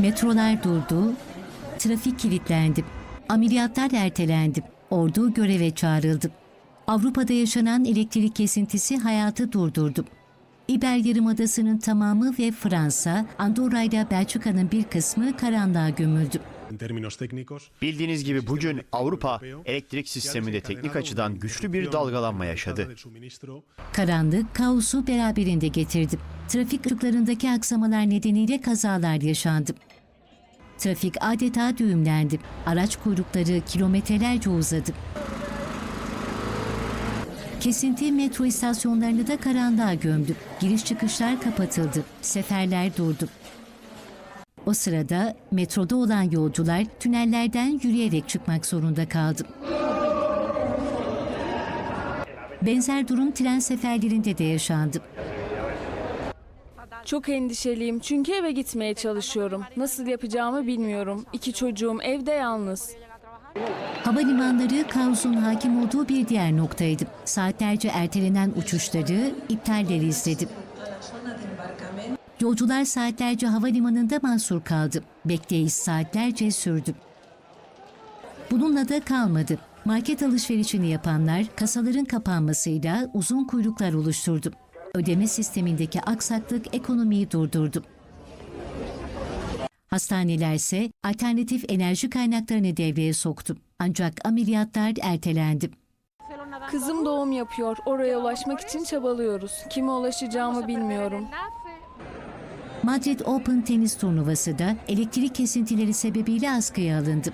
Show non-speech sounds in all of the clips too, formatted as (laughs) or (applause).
Metrolar durdu, trafik kilitlendi, ameliyatlar ertelendi, ordu göreve çağrıldı. Avrupa'da yaşanan elektrik kesintisi hayatı durdurdu. İber Yarımadası'nın tamamı ve Fransa, Andorra ile Belçika'nın bir kısmı karanlığa gömüldü. Bildiğiniz gibi bugün Avrupa elektrik sisteminde teknik açıdan güçlü bir dalgalanma yaşadı. Karanlık, kaosu beraberinde getirdi. Trafik ışıklarındaki aksamalar nedeniyle kazalar yaşandı. Trafik adeta düğümlendi. Araç kuyrukları kilometrelerce uzadı. Kesinti metro istasyonlarını da karanlığa gömdü. Giriş çıkışlar kapatıldı. Seferler durdu. O sırada metroda olan yolcular tünellerden yürüyerek çıkmak zorunda kaldı. Benzer durum tren seferlerinde de yaşandı. Çok endişeliyim çünkü eve gitmeye çalışıyorum. Nasıl yapacağımı bilmiyorum. İki çocuğum evde yalnız. Havalimanları kaosun hakim olduğu bir diğer noktaydı. Saatlerce ertelenen uçuşları, iptalleri izledi. Yolcular saatlerce havalimanında mahsur kaldı. Bekleyiş saatlerce sürdü. Bununla da kalmadı. Market alışverişini yapanlar kasaların kapanmasıyla uzun kuyruklar oluşturdu. Ödeme sistemindeki aksaklık ekonomiyi durdurdu. Hastaneler ise alternatif enerji kaynaklarını devreye soktu. Ancak ameliyatlar ertelendi. Kızım doğum yapıyor. Oraya ulaşmak için çabalıyoruz. Kime ulaşacağımı bilmiyorum. Madrid Open tenis turnuvası da elektrik kesintileri sebebiyle askıya alındı.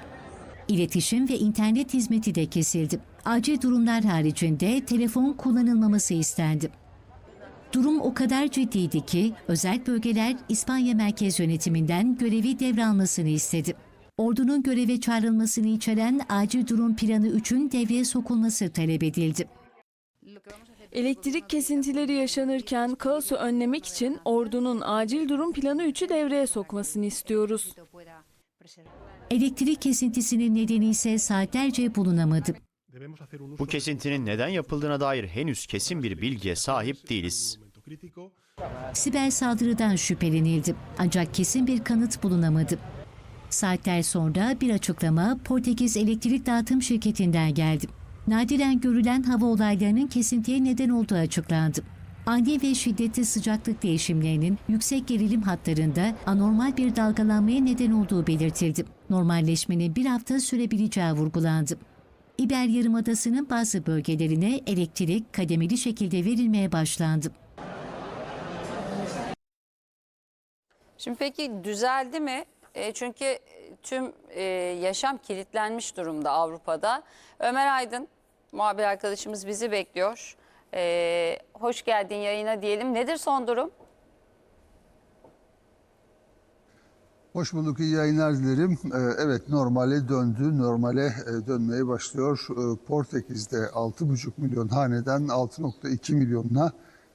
İletişim ve internet hizmeti de kesildi. Acil durumlar haricinde telefon kullanılmaması istendi. Durum o kadar ciddiydi ki özel bölgeler İspanya Merkez Yönetiminden görevi devralmasını istedi. Ordunun göreve çağrılmasını içeren acil durum planı 3'ün devreye sokulması talep edildi. Elektrik kesintileri yaşanırken kaosu önlemek için ordunun acil durum planı 3'ü devreye sokmasını istiyoruz. Elektrik kesintisinin nedeni ise saatlerce bulunamadı. Bu kesintinin neden yapıldığına dair henüz kesin bir bilgiye sahip değiliz. Siber saldırıdan şüphelenildi ancak kesin bir kanıt bulunamadı. Saatler sonra bir açıklama Portekiz Elektrik Dağıtım Şirketi'nden geldi. Nadiren görülen hava olaylarının kesintiye neden olduğu açıklandı. Ani ve şiddetli sıcaklık değişimlerinin yüksek gerilim hatlarında anormal bir dalgalanmaya neden olduğu belirtildi. Normalleşmenin bir hafta sürebileceği vurgulandı. İber Yarımadası'nın bazı bölgelerine elektrik kademeli şekilde verilmeye başlandı. Şimdi peki düzeldi mi? E, çünkü tüm e, yaşam kilitlenmiş durumda Avrupa'da. Ömer Aydın, muhabir arkadaşımız bizi bekliyor. E, hoş geldin yayına diyelim. Nedir son durum? Hoş bulduk, iyi yayınlar dilerim. Ee, Evet, normale döndü, normale e, dönmeye başlıyor. Ee, Portekiz'de 6,5 milyon haneden 6,2 milyonuna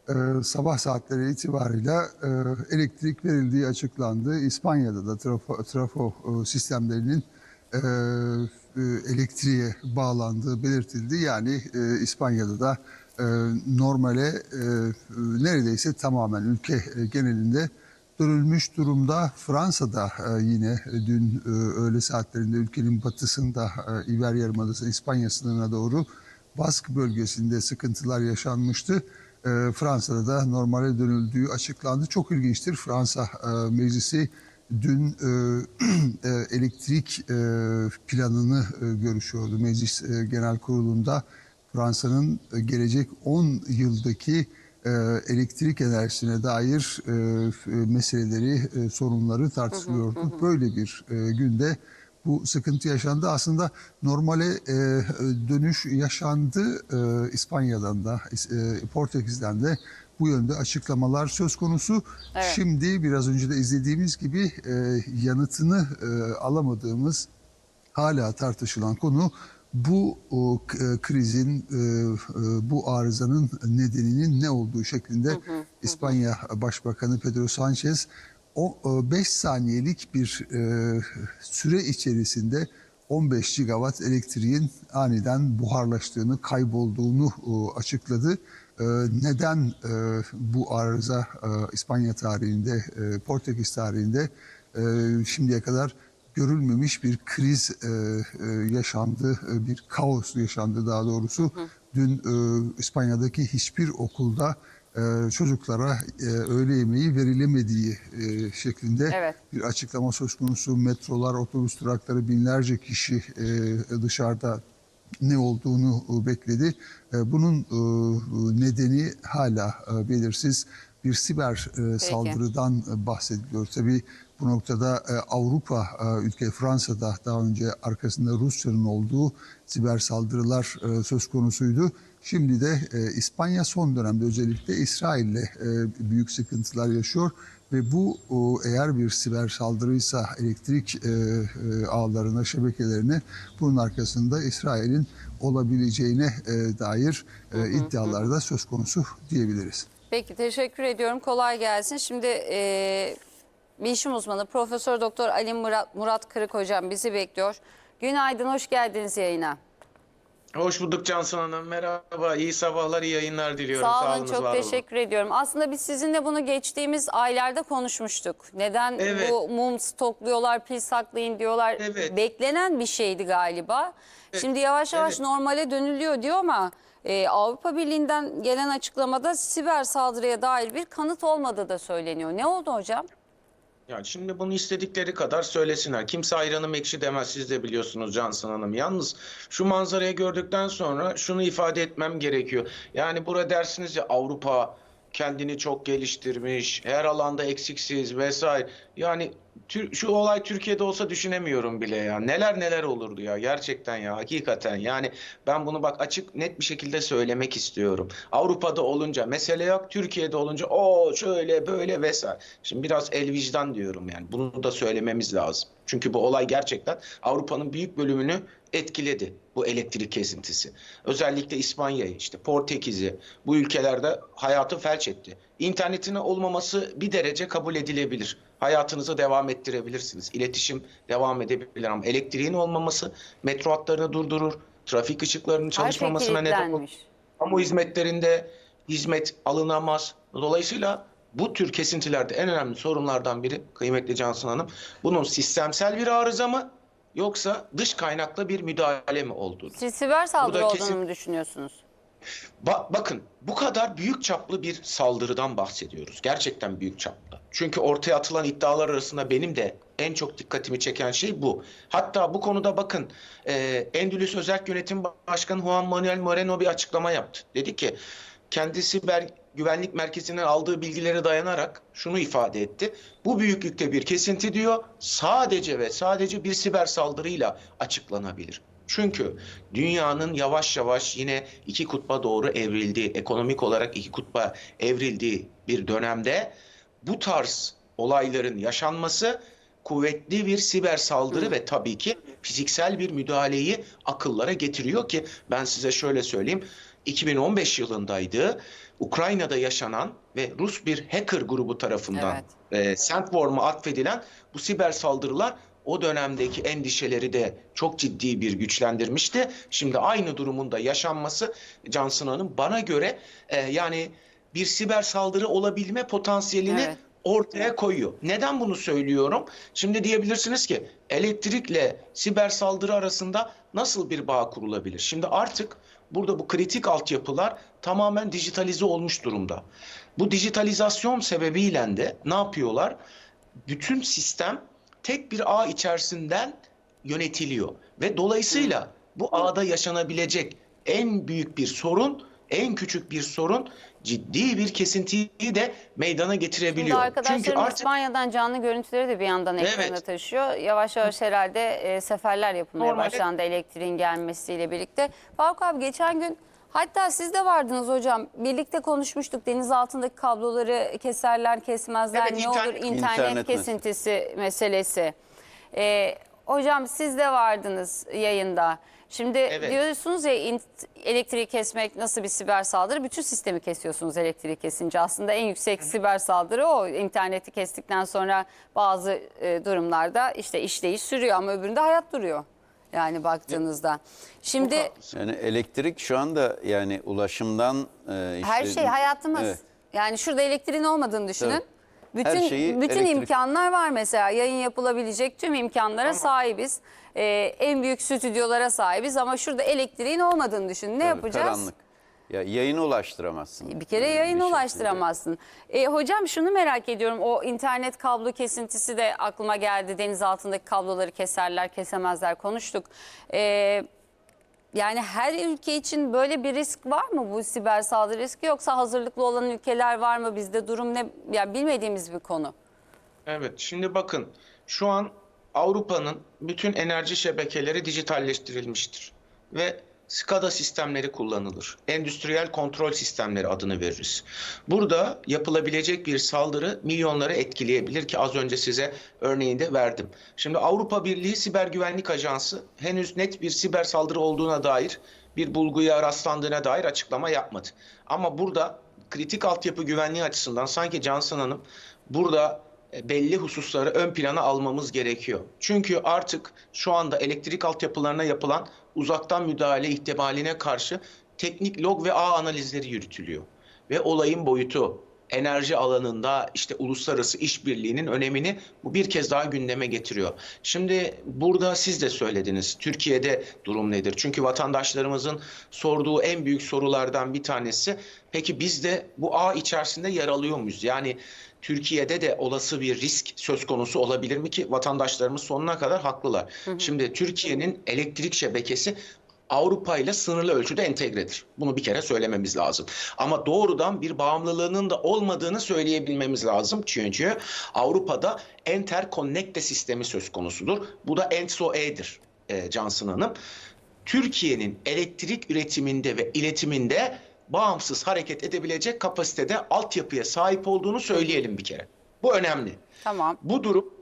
e, sabah saatleri itibarıyla e, elektrik verildiği açıklandı. İspanya'da da trafo, trafo e, sistemlerinin e, e, elektriğe bağlandığı belirtildi. Yani e, İspanya'da da e, normale e, neredeyse tamamen ülke e, genelinde dönülmüş durumda. Fransa'da e, yine e, dün e, öğle saatlerinde ülkenin batısında e, İber Yarımadası İspanya sınırına doğru Bask bölgesinde sıkıntılar yaşanmıştı. E, Fransa'da da normale dönüldüğü açıklandı. Çok ilginçtir. Fransa e, Meclisi dün e, (clears throat) e, elektrik e, planını e, görüşüyordu. Meclis e, Genel Kurulu'nda Fransa'nın e, gelecek 10 yıldaki e, elektrik enerjisine dair e, f- meseleleri, e, sorunları tartışılıyordu. Böyle bir e, günde bu sıkıntı yaşandı. Aslında normale e, dönüş yaşandı e, İspanya'dan da, e, Portekiz'den de bu yönde açıklamalar söz konusu. Evet. Şimdi biraz önce de izlediğimiz gibi e, yanıtını e, alamadığımız hala tartışılan konu bu o, e, krizin, e, e, bu arızanın nedeninin ne olduğu şeklinde İspanya Başbakanı Pedro Sanchez o 5 saniyelik bir e, süre içerisinde 15 gigawatt elektriğin aniden buharlaştığını, kaybolduğunu e, açıkladı. E, Neden e, bu arıza e, İspanya tarihinde, e, Portekiz tarihinde e, şimdiye kadar görülmemiş bir kriz e, e, yaşandı, e, bir kaos yaşandı daha doğrusu. Dün e, İspanya'daki hiçbir okulda e, çocuklara e, öğle yemeği verilemediği e, şeklinde Evet. bir açıklama söz konusu. Metrolar, otobüs durakları binlerce kişi e, dışarıda ne olduğunu bekledi. Bunun nedeni hala belirsiz. Bir siber e, saldırıdan bahsediliyor. Tabii bu noktada e, Avrupa e, ülke Fransa'da daha önce arkasında Rusya'nın olduğu siber saldırılar e, söz konusuydu. Şimdi de İspanya son dönemde özellikle İsrail'le büyük sıkıntılar yaşıyor ve bu eğer bir siber saldırıysa elektrik ağlarına, şebekelerine bunun arkasında İsrail'in olabileceğine dair e, iddialar da söz konusu diyebiliriz. Peki teşekkür ediyorum. Kolay gelsin. Şimdi e, bilişim uzmanı Profesör Doktor Ali Murat, Murat Kırık hocam bizi bekliyor. Günaydın, hoş geldiniz yayına. Hoş bulduk Cansu Hanım. Merhaba, iyi sabahlar, iyi yayınlar diliyorum. Sağ olun, olunuz, çok var olun. teşekkür ediyorum. Aslında biz sizinle bunu geçtiğimiz aylarda konuşmuştuk. Neden Evet. bu mum stokluyorlar, pil saklayın diyorlar. Evet. Beklenen bir şeydi galiba. Şimdi yavaş yavaş Evet. normale dönülüyor diyor ama e, Avrupa Birliği'nden gelen açıklamada siber saldırıya dair bir kanıt olmadığı da söyleniyor. Ne oldu hocam? Ya şimdi bunu istedikleri kadar söylesinler. Kimse ayranım ekşi demez. Siz de biliyorsunuz Cansın Hanım. Yalnız şu manzarayı gördükten sonra şunu ifade etmem gerekiyor. Yani burada dersiniz ya Avrupa kendini çok geliştirmiş, her alanda eksiksiz vesaire. Yani şu olay Türkiye'de olsa düşünemiyorum bile ya. Neler neler olurdu ya gerçekten ya hakikaten. Yani ben bunu bak açık net bir şekilde söylemek istiyorum. Avrupa'da olunca mesele yok, Türkiye'de olunca o şöyle böyle vesaire. Şimdi biraz el vicdan diyorum yani. Bunu da söylememiz lazım. Çünkü bu olay gerçekten Avrupa'nın büyük bölümünü etkiledi bu elektrik kesintisi. Özellikle İspanya'yı, işte Portekiz'i bu ülkelerde hayatı felç etti. İnternetin olmaması bir derece kabul edilebilir. Hayatınızı devam ettirebilirsiniz. İletişim devam edebilir ama elektriğin olmaması metro hatlarını durdurur. Trafik ışıklarının şey çalışmamasına neden olur. Kamu hizmetlerinde hizmet alınamaz. Dolayısıyla bu tür kesintilerde en önemli sorunlardan biri kıymetli Cansın Hanım bunun sistemsel bir arıza mı yoksa dış kaynaklı bir müdahale mi olduğunu. Siz siber saldırı olduğunu kesin- mu düşünüyorsunuz? Ba- bakın bu kadar büyük çaplı bir saldırıdan bahsediyoruz. Gerçekten büyük çaplı. Çünkü ortaya atılan iddialar arasında benim de en çok dikkatimi çeken şey bu. Hatta bu konuda bakın e, Endülüs Özel Yönetim Başkanı Juan Manuel Moreno bir açıklama yaptı. Dedi ki kendi siber güvenlik merkezinden aldığı bilgilere dayanarak şunu ifade etti. Bu büyüklükte bir kesinti diyor sadece ve sadece bir siber saldırıyla açıklanabilir. Çünkü dünyanın yavaş yavaş yine iki kutba doğru evrildiği, ekonomik olarak iki kutba evrildiği bir dönemde bu tarz olayların yaşanması kuvvetli bir siber saldırı ve tabii ki fiziksel bir müdahaleyi akıllara getiriyor ki ben size şöyle söyleyeyim. 2015 yılındaydı. Ukrayna'da yaşanan ve Rus bir hacker grubu tarafından e, Sandworm'a atfedilen bu siber saldırılar o dönemdeki endişeleri de çok ciddi bir güçlendirmişti. Şimdi aynı durumun da yaşanması Hanım bana göre e, yani bir siber saldırı olabilme potansiyelini Evet. ortaya koyuyor. Neden bunu söylüyorum? Şimdi diyebilirsiniz ki elektrikle siber saldırı arasında nasıl bir bağ kurulabilir? Şimdi artık burada bu kritik altyapılar tamamen dijitalize olmuş durumda. Bu dijitalizasyon sebebiyle de ne yapıyorlar? Bütün sistem tek bir ağ içerisinden yönetiliyor ve dolayısıyla bu ağda yaşanabilecek en büyük bir sorun, en küçük bir sorun ciddi bir kesintiyi de meydana Şimdi getirebiliyor. arkadaşlarım Çünkü artık İspanya'dan canlı görüntüleri de bir yandan ekrana Evet. taşıyor. Yavaş yavaş herhalde e, seferler yapılmaya Normalde- başlandı elektriğin gelmesiyle birlikte. Faruk abi geçen gün hatta siz de vardınız hocam. Birlikte konuşmuştuk deniz altındaki kabloları keserler kesmezler Evet, ne olur internet- internet, kesintisi meselesi. E, hocam siz de vardınız yayında. Şimdi Evet. diyorsunuz ya in- elektriği kesmek nasıl bir siber saldırı? Bütün sistemi kesiyorsunuz elektriği kesince. Aslında en yüksek siber saldırı o. İnterneti kestikten sonra bazı e, durumlarda işte işleyiş sürüyor ama öbüründe hayat duruyor. Yani baktığınızda. Şimdi Yani elektrik şu anda yani ulaşımdan e, işte, her şey hayatımız. Evet. Yani şurada elektriğin olmadığını düşünün. Tabii. Bütün, her şeyi bütün elektrik- imkanlar var mesela. Yayın yapılabilecek tüm imkanlara sahibiz. Ee, en büyük stüdyolara sahibiz ama şurada elektriğin olmadığını düşün. Ne Tabii, yapacağız? Karanlık. Ya yayını ulaştıramazsın. Bir kere Yani yayın bir şekilde. ulaştıramazsın. E, hocam şunu merak ediyorum. O internet kablo kesintisi de aklıma geldi. Deniz altındaki kabloları keserler, kesemezler konuştuk. E, yani her ülke için böyle bir risk var mı bu siber saldırı riski yoksa hazırlıklı olan ülkeler var mı? Bizde durum ne? Ya bilmediğimiz bir konu. Evet, şimdi bakın şu an Avrupa'nın bütün enerji şebekeleri dijitalleştirilmiştir ve SCADA sistemleri kullanılır. Endüstriyel kontrol sistemleri adını veririz. Burada yapılabilecek bir saldırı milyonları etkileyebilir ki az önce size örneğini de verdim. Şimdi Avrupa Birliği Siber Güvenlik Ajansı henüz net bir siber saldırı olduğuna dair bir bulguya rastlandığına dair açıklama yapmadı. Ama burada kritik altyapı güvenliği açısından sanki Johnson Hanım burada e, belli hususları ön plana almamız gerekiyor. Çünkü artık şu anda elektrik altyapılarına yapılan uzaktan müdahale ihtimaline karşı teknik log ve ağ analizleri yürütülüyor. Ve olayın boyutu, enerji alanında işte uluslararası işbirliğinin önemini bu bir kez daha gündeme getiriyor. Şimdi burada siz de söylediniz. Türkiye'de durum nedir? Çünkü vatandaşlarımızın sorduğu en büyük sorulardan bir tanesi peki biz de bu ağ içerisinde yer alıyor muyuz? Yani Türkiye'de de olası bir risk söz konusu olabilir mi ki vatandaşlarımız sonuna kadar haklılar. Şimdi Türkiye'nin elektrik şebekesi Avrupa ile sınırlı ölçüde entegredir. Bunu bir kere söylememiz lazım. Ama doğrudan bir bağımlılığının da olmadığını söyleyebilmemiz lazım. Çünkü Avrupa'da Interconnecte sistemi söz konusudur. Bu da ENTSO-E'dir e, Johnson Hanım. Türkiye'nin elektrik üretiminde ve iletiminde bağımsız hareket edebilecek kapasitede altyapıya sahip olduğunu söyleyelim bir kere. Bu önemli. Tamam. Bu durum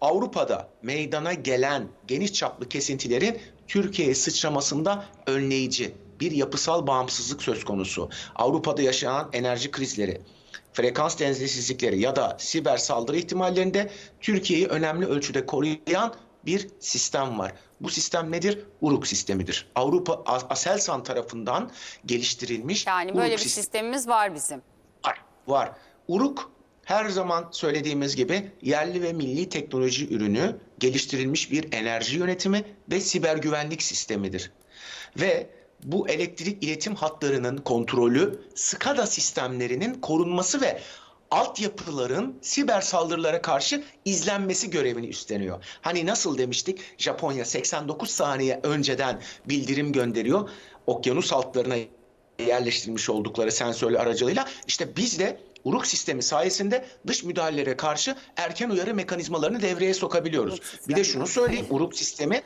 Avrupa'da meydana gelen geniş çaplı kesintilerin Türkiye'ye sıçramasında önleyici bir yapısal bağımsızlık söz konusu. Avrupa'da yaşanan enerji krizleri, frekans dengesizlikleri ya da siber saldırı ihtimallerinde Türkiye'yi önemli ölçüde koruyan bir sistem var. Bu sistem nedir? URUK sistemidir. Avrupa Aselsan tarafından geliştirilmiş Yani böyle URUK bir sistemi. sistemimiz var bizim. Var. Var. Uruk her zaman söylediğimiz gibi yerli ve milli teknoloji ürünü geliştirilmiş bir enerji yönetimi ve siber güvenlik sistemidir. Ve bu elektrik iletim hatlarının kontrolü, SCADA sistemlerinin korunması ve altyapıların siber saldırılara karşı izlenmesi görevini üstleniyor. Hani nasıl demiştik? Japonya 89 saniye önceden bildirim gönderiyor. Okyanus altlarına yerleştirilmiş oldukları sensörler aracılığıyla işte biz de Uruk sistemi sayesinde dış müdahalelere karşı erken uyarı mekanizmalarını devreye sokabiliyoruz. Bir de şunu söyleyeyim Uruk sistemi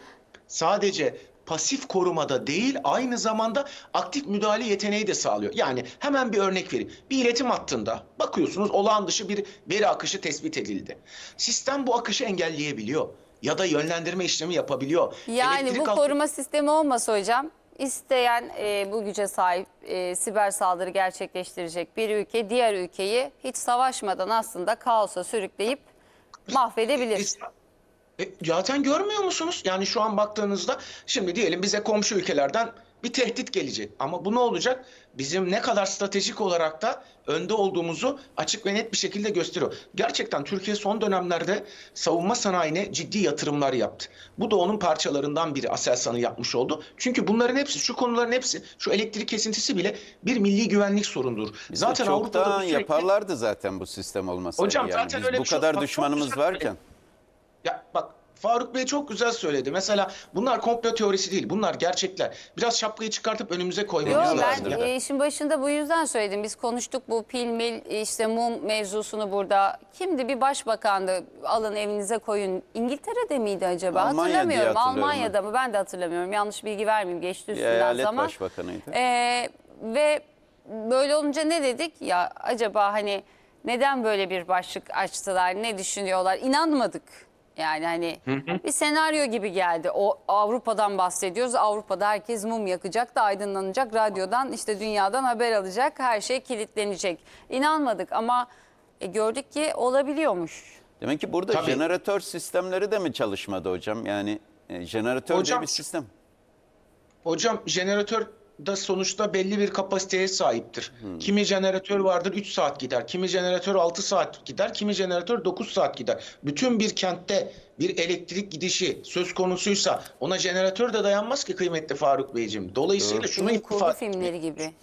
sadece pasif korumada değil aynı zamanda aktif müdahale yeteneği de sağlıyor. Yani hemen bir örnek vereyim. Bir iletim hattında bakıyorsunuz olağan dışı bir veri akışı tespit edildi. Sistem bu akışı engelleyebiliyor ya da yönlendirme işlemi yapabiliyor. Yani Elektrik bu alt- koruma sistemi olmasa hocam isteyen e, bu güce sahip e, siber saldırı gerçekleştirecek bir ülke diğer ülkeyi hiç savaşmadan aslında kaosa sürükleyip mahvedebilir. E, zaten görmüyor musunuz? Yani şu an baktığınızda şimdi diyelim bize komşu ülkelerden bir tehdit gelecek. Ama bu ne olacak? Bizim ne kadar stratejik olarak da önde olduğumuzu açık ve net bir şekilde gösteriyor. Gerçekten Türkiye son dönemlerde savunma sanayine ciddi yatırımlar yaptı. Bu da onun parçalarından biri Aselsan'ın yapmış oldu. Çünkü bunların hepsi, şu konuların hepsi, şu elektrik kesintisi bile bir milli güvenlik sorundur. Zaten Zaten Avrupa'da sürekli... yaparlardı zaten bu sistem olmasaydı. Hocam yani. zaten Biz öyle bu şey- kadar çok düşmanımız varken. Ya bak Faruk Bey çok güzel söyledi. Mesela bunlar komplo teorisi değil. Bunlar gerçekler. Biraz şapkayı çıkartıp önümüze koymamız Yok lazım. ben e, işin başında bu yüzden söyledim. Biz konuştuk bu pil mil işte mum mevzusunu burada. Kimdi bir başbakandı alın evinize koyun. İngiltere'de miydi acaba? Almanya diye hatırlamıyorum. hatırlıyorum Almanya'da mı? Ben de hatırlamıyorum. Yanlış bilgi vermeyeyim. Geçti Bir üstünden eyalet zaman. başbakanıydı. Ee, ve böyle olunca ne dedik? Ya acaba hani neden böyle bir başlık açtılar? Ne düşünüyorlar? İnanmadık. Yani hani bir senaryo gibi geldi. O Avrupa'dan bahsediyoruz. Avrupa'da herkes mum yakacak da aydınlanacak. Radyodan işte dünyadan haber alacak. Her şey kilitlenecek. İnanmadık ama e, gördük ki olabiliyormuş. Demek ki burada Tabii. jeneratör sistemleri de mi çalışmadı hocam? Yani e, jeneratör Hocam- diye bir sistem. Hocam jeneratör da sonuçta belli bir kapasiteye sahiptir. Kimi jeneratör vardır 3 saat gider, kimi jeneratör 6 saat gider, kimi jeneratör 9 saat gider. Bütün bir kentte bir elektrik gidişi söz konusuysa ona jeneratör de dayanmaz ki kıymetli Faruk Beyciğim. Dolayısıyla şunu Bilim kurgu ifade filmleri gibi.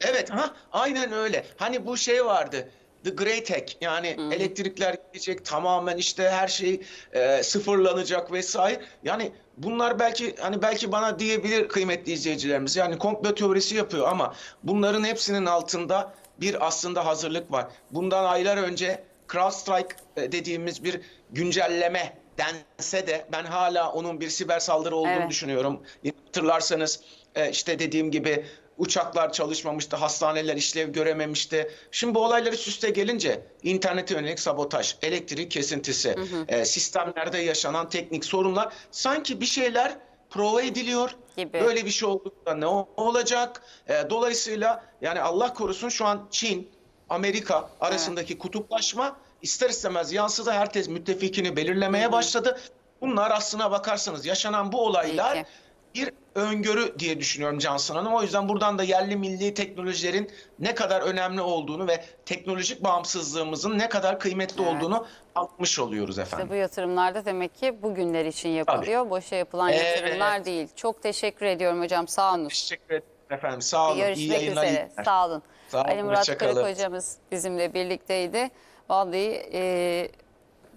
Evet ha aynen öyle. Hani bu şey vardı. The Great Hack yani elektrikler gidecek tamamen işte her şey e, sıfırlanacak vesaire. Yani bunlar belki hani belki bana diyebilir kıymetli izleyicilerimiz. Yani komplo teorisi yapıyor ama bunların hepsinin altında bir aslında hazırlık var. Bundan aylar önce CrowdStrike e, dediğimiz bir güncelleme dense de ben hala onun bir siber saldırı olduğunu Evet. düşünüyorum. Hatırlarsanız e, işte dediğim gibi uçaklar çalışmamıştı, hastaneler işlev görememişti. Şimdi bu olaylar üst üste gelince internete yönelik sabotaj, elektrik kesintisi, e, sistemlerde yaşanan teknik sorunlar sanki bir şeyler prova ediliyor. Gibi. Böyle bir şey olduğunda ne olacak? E, dolayısıyla yani Allah korusun şu an Çin, Amerika arasındaki kutuplaşma ister istemez yansıdı. Herkes müttefikini belirlemeye başladı. Bunlar aslına bakarsanız yaşanan bu olaylar Peki. Öngörü diye düşünüyorum Cansın Hanım. O yüzden buradan da yerli milli teknolojilerin ne kadar önemli olduğunu ve teknolojik bağımsızlığımızın ne kadar kıymetli Evet. olduğunu anlatmış oluyoruz efendim. İşte bu yatırımlar da demek ki bugünler için yapılıyor. Boşa yapılan Evet. yatırımlar değil. Çok teşekkür ediyorum hocam. Sağ olun. Teşekkür ederim efendim. Sağ olun. İyi Görüşmek yayınlar. iyi üzere. günler. Sağ olun. Sağ olun, Ali Murat. Kırık hocamız bizimle birlikteydi. Vallahi e,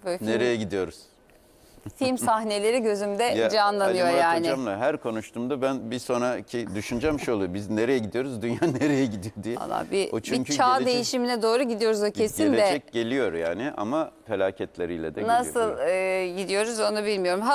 böyle Nereye gidiyoruz? Film (laughs) sahneleri gözümde Ya, canlanıyor Ali Murat yani. Hocam'la her konuştuğumda ben bir sonraki düşüncem şu oluyor. Biz nereye gidiyoruz? Dünya (laughs) nereye gidiyor diye. Valla bir, O bir çünkü çağ gelecek- değişimine doğru gidiyoruz o kesin de. Gelecek geliyor yani ama felaketleriyle de geliyor. Nasıl e, gidiyoruz onu bilmiyorum. Hazır